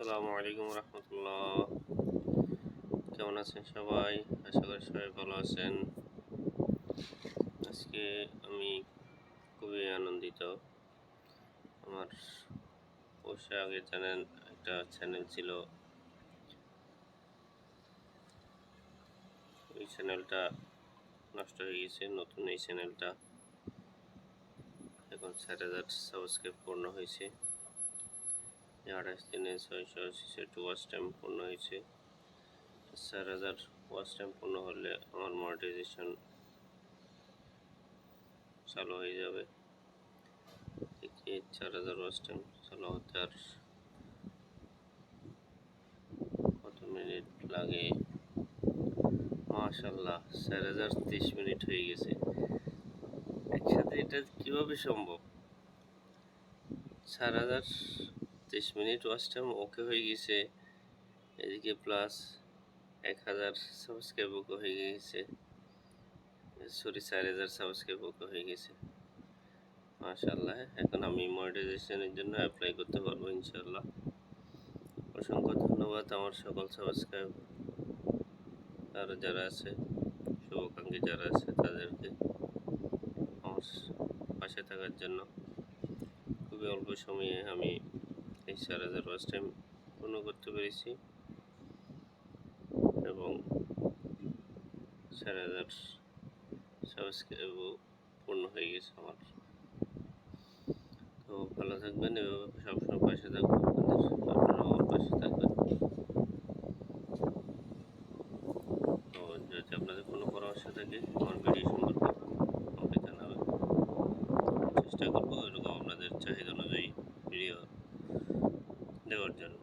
আসসালামু আলাইকুম রহমতুল্লাহ। কেমন আছেন সবাই? আশা করি সবাই ভালো আছেন। আজকে আমি খুবই আনন্দিত। আমার অবশ্যই আগে জানেন একটা চ্যানেল ছিল। ওই চ্যানেলটা নষ্ট হয়ে গেছে, নতুন এই চ্যানেলটা এখন ষাট হাজার সাবস্ক্রাইব পূর্ণ হয়েছে। আঠাশ দিনে ছয়শো ছেষট্টি ওয়াচ টাইম পূর্ণ হয়েছে। চার হাজার ওয়াচ টাইম পূর্ণ হলে আমার মনিটাইজেশন চালু হয়ে যাবে। দেখি চার হাজার ওয়াচ টাইম চালু হতে আর কত মিনিট লাগে? মাশাল্লাহ চার হাজার তিরিশ মিনিট হয়ে গেছে। একসাথে এটা কীভাবে সম্ভব? চার হাজার তিরিশ মিনিট ওয়াচ টাইম ওকে হয়ে গেছে। এদিকে প্লাস এক হাজার সাবস্ক্রাইব ওকে হয়ে গেছে। সরি চার হাজার সাবস্ক্রাইব ওকে হয়ে গেছে। মাশাল্লাহ এখন আমি মনিটাইজেশনের জন্য অ্যাপ্লাই করতে পারব ইনশাল্লাহ অসংখ্য ধন্যবাদ আমার সকল সাবস্ক্রাইব আর যারা আছে, শুভাকাঙ্ক্ষী যারা আছে, তাদেরকে আমার পাশে থাকার জন্য। খুবই অল্প সময়ে আমি এই চার হাজার ওয়াচ টাইম পূর্ণ করতে পেরেছি। এবং চার হাজার সাবস্ক্রাইবও পূর্ণ হয়ে গেছে আমার। তো ভালো থাকবেন, এভাবে সবসময় পাশে থাকবেন আপনারা আমার পাশে থাকবেন। তো যদি আপনাদের কোনো পরামর্শ থাকে, আমার ভিডিও সম্পর্কে আমাকে জানাবেন। চেষ্টা করব, এরকম আপনাদের চাহিদা দেওয়ার জন্য